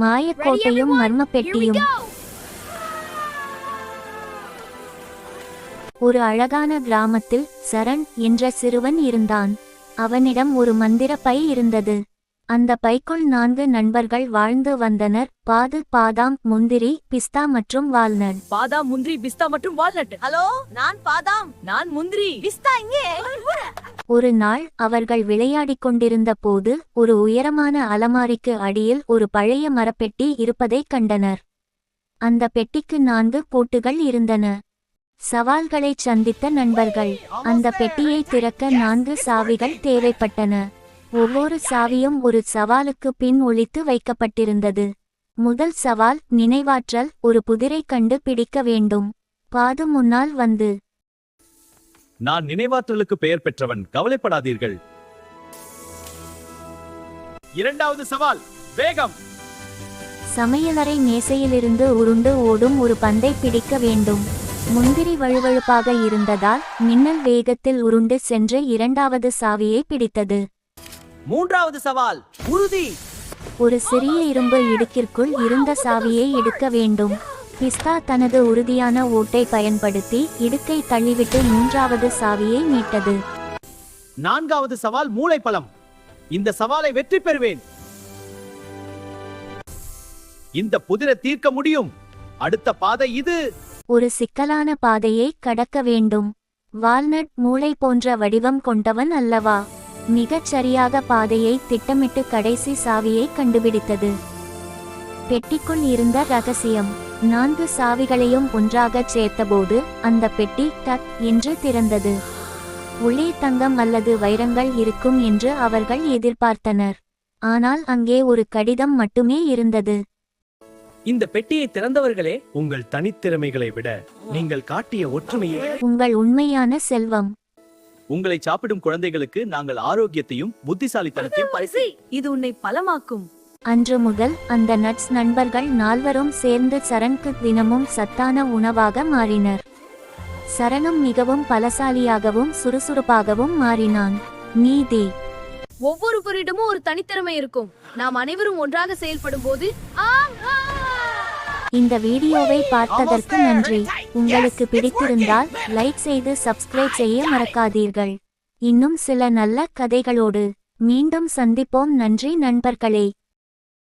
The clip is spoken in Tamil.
மாயக்கோட்டையும் மர்ம பெட்டியும் ஒரு அழகான கிராமத்தில் சரண் என்ற சிறுவன் இருந்தான். அவனிடம் ஒரு மந்திர பை இருந்தது. அந்த பைக்குள் நான்கு நண்பர்கள் வாழ்ந்து வந்தனர். பாது பாதாம் முந்திரி பிஸ்தா மற்றும் வால்நட். பாதாம் முந்திரி பிஸ்தா மற்றும் வால்நட். ஹலோ நான் பாதாம். நான் முந்திரி. பிஸ்தா இங்கே. ஒரு நாள் அவர்கள் விளையாடிக் கொண்டிருந்த போது ஒரு உயரமான அலமாரிக்கு அடியில் ஒரு பழைய மரப்பெட்டி இருப்பதைக் கண்டனர். அந்த பெட்டிக்கு நான்கு பூட்டுகள் இருந்தன. சவால்களைச் சந்தித்த நண்பர்கள். அந்த பெட்டியை திறக்க நான்கு சாவிகள் தேவைப்பட்டன. ஒவ்வொரு சாவியும் ஒரு சவாலுக்கு பின் ஒளித்து வைக்கப்பட்டிருந்தது. முதல் சவால் நினைவாற்றல் ஒரு புதிரை கண்டு பிடிக்க வேண்டும். பாது முன்னால் வந்து. நான் நினைவாற்றலுக்கு பெயர் பெற்றவன் கவலைப்படாதீர்கள். இரண்டாவது சவால் வேகம். சமையலறை மேசையிலிருந்து உருண்டு ஓடும் ஒரு பந்தை பிடிக்க வேண்டும். முந்திரி வழுவழுப்பாக இருந்ததால் மின்னல் வேகத்தில் உருண்டு சென்று இரண்டாவது சாவியை பிடித்தது. மூன்றாவது சவால் உறுதி. ஒரு சிறிய இரும்பு இடுக்கிற்குள் இருந்த சாவியை எடுக்க வேண்டும். பிஸ்தா தனது உறுதியான ஓட்டை பயன்படுத்தி இடுக்கை தள்ளிவிட்டு மூன்றாவது சாவியை மீட்டது. நான்காவது சவால் மூளைப்பழம் இந்த சவாலை வெற்றி பெறுவேன். இந்த புதிரை தீர்க்க முடியும். அடுத்த பாதை இது. ஒரு சிக்கலான பாதையை கடக்க வேண்டும். வால்நட் மூளை போன்ற வடிவம் கொண்டவன் அல்லவா? மிகச் சரியாக பாதையை திட்டமிட்டு கடைசி சாவியை கண்டுபிடித்தது. பெட்டிக்குள் இருந்த ரகசியம். நான்கு சாவிகளையும் ஒன்றாகச் சேர்த்தபோது அந்த பெட்டி டக் என்று திறந்தது. உள்ளே தங்கம் அல்லது வைரங்கள் இருக்கும் என்று அவர்கள் எதிர்பார்த்தனர். ஆனால் அங்கே ஒரு கடிதம் மட்டுமே இருந்தது. இந்த பெட்டியை திறந்தவர்களே உங்கள் தனித்திறமைகளை விட நீங்கள் காட்டிய ஒற்றுமையை உங்கள் உண்மையான செல்வம். உங்களை சாப்பிடும் குழந்தைகளுக்கு நாங்கள் ஆரோக்கியத்தையும் புத்திசாலித்தனத்தையும் பரிசு இது உன்னை பலமாக்கும். அன்று முதல் அந்த நட்ஸ் நண்பர்கள் நால்வரும் சேர்ந்து சரண்க்கு தினமும் சத்தான உணவாக மாறினர். சரணும் மிகவும் பலசாலியாகவும் சுறுசுறுப்பாகவும் மாறினான். நீதி. ஒவ்வொருவரிடமும் ஒரு தனித்திறமை இருக்கும். நாம் அனைவரும் ஒன்றாக செயல்படும் போது இந்த வீடியோவை பார்த்ததற்கு நன்றி. உங்களுக்கு பிடித்திருந்தால் லைக் செய்து சப்ஸ்கிரைப் செய்ய மறக்காதீர்கள். இன்னும் சில நல்ல கதைகளோடு மீண்டும் சந்திப்போம். நன்றி நண்பர்களே.